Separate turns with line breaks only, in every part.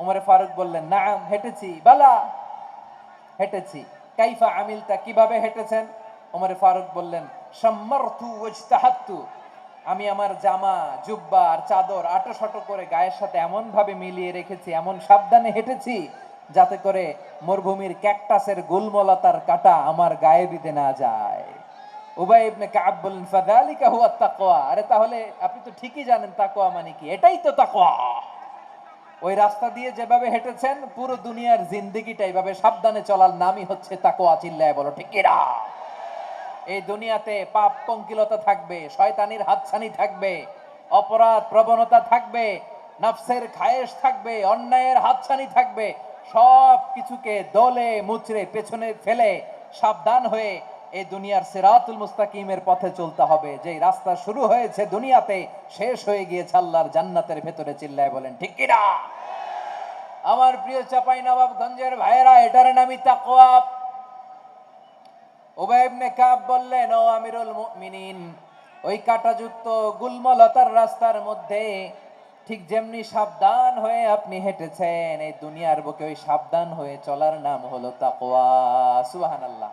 উমরে ফারুক বললেন না হেঁটেছি। বালা, হেঁটেছি। কাইফা আমিলতা? কীভাবে হেঁটেছেন? ওমরে ফারুক বললেন, সম্মারতু ওয়াজতাহাত্তু আমি আমার জামা, জুব্বা আর চাদর আটো শটো করে গায়ের সাথে এমন ভাবে মিলিয়ে রেখেছি, এমন সাবধানে হেঁটেছি যাতে করে মরুভূমির ক্যাকটাসের গুলমলতার কাটা আমার গায়ে বিধে না যায়। উবাই ইবনে কাব বললেন, ফাযালিকা হুয়া তাকওয়া। আরে তাহলে আপনি তো ঠিকই জানেন, তাকওয়া মানে কি? এটাই তো তাকওয়া। ওই রাস্তা দিয়ে যেভাবে হেঁটেছেন, পুরো দুনিয়ার জিন্দিগিটা এইভাবে সাবধানে চলার নামই হচ্ছে তাকোয়া চিল্লায় বলো, ঠিক কিনা এই দুনিয়াতে পাপ পঙ্কিলতা থাকবে, শয়তানির হাতছানি থাকবে, অপরাধ প্রবণতা থাকবে, নফসের খায়েশ থাকবে, অন্যায়ের হাতছানি থাকবে সব কিছুকে দলে, মুচড়ে, পেছনে ফেলে সাবধান হয়ে এই দুনিয়ার সিরাতুল মুস্তাকিমের পথে চলতে হবে। যে রাস্তা শুরু হয়েছে দুনিয়াতে, শেষ হয়ে গিয়েছে আল্লাহর জান্নাতের ভেতরে চিল্লায় বলেন, ঠিক কিনা আমার প্রিয় চাপাই নবাবগঞ্জের ভাইয়েরা, এটার নামই তাকওয়া। উবাই ইবনে কাব বললেন, ও আমিরুল মুমিনিন, ওই কাটাযুক্ত গুলমলতার রাস্তার মধ্যে ঠিক যেমনি সাবধান হয়ে আপনি হেঁটেছেন, এই দুনিয়ার বুকে ওই সাবধান হয়ে চলার নাম হলো তাকওয়া। সুবহানাল্লাহ।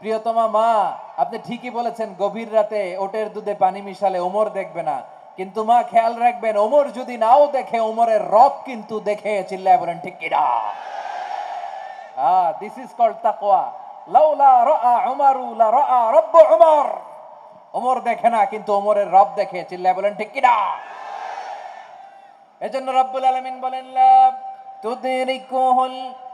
প্রিয়তমা মা, আপনি ঠিকই বলেছেন, গভীর রাতে ওটের দুধে পানি মিশালে ওমর দেখবে না। কিন্তু মা, খেয়াল রাখবেন, ওমর যদি নাও দেখে, ওমরের রব কিন্তু দেখে চিল্লায় বলেন, ঠিক কিনা this is called taqwa. লাউলা রাআ উমারু, লা রাআ রব্ব উমর। ওমর দেখে না, কিন্তু ওমরের রব দেখে চিল্লায় বলেন, ঠিক কিনা এজন্য রব্বুল আলামিন বলেন, লা তুদরিকুহুল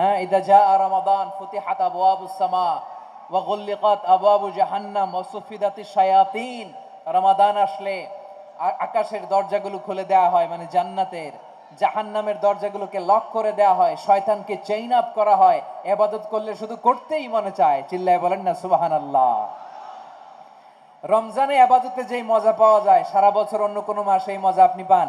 হ্যাঁ ইদা জা রমাদান আসলে আকাশের দরজাগুলো খুলে দেওয়া হয় মানে জান্নাতের। জাহান্নামের দরজাগুলোকে লক করে দেওয়া হয়, শয়তানকে চেইন আপ করা হয়, এবাদত করলে শুধু করতেই মনে চায়, চিল্লায় বলেন না সুবাহান আল্লাহ রমজানে আবাদতে যেই মজা পাওয়া যায়, সারা বছর অন্য কোনো মাসে এই মজা আপনি পান।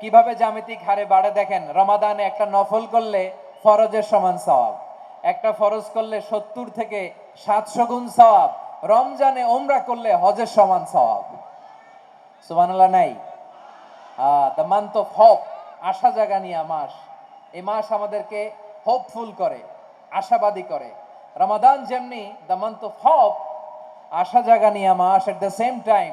কীভাবে জ্যামিতিক হারে বাড়ে দেখেন, রমাদানে একটা নফল করলে ফরজের সমান সওয়াব। একটা ফরজ করলে সত্তর থেকে সাতশো গুণ সওয়াব। রমজানে ওমরা করলে হজের সমান সওয়াব। সুবহানাল্লাহ, নাই? দ্য মান্থ অফ হোপ আশা জাগানিয়া মাস। এই মাস আমাদেরকে হোপফুল করে, আশাবাদী করে। রমাদান যেমনি দ্য মান্থ অফ হোপ আশা জাগানিয়া মাস এট দ্য সেম টাইম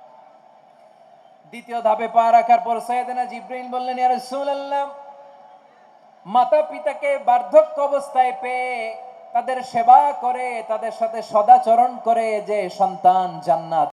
দ্বিতীয় ধাপে পা রাখার পর সৈয়দনা জিব্রাইল বললেন, ইয়া রাসূলুল্লাহ, মাতা পিতাকে বার্ধক্য অবস্থায় পেয়ে তাদের সেবা করে, তাদের সাথে সদাচরণ করে যে সন্তান জান্নাত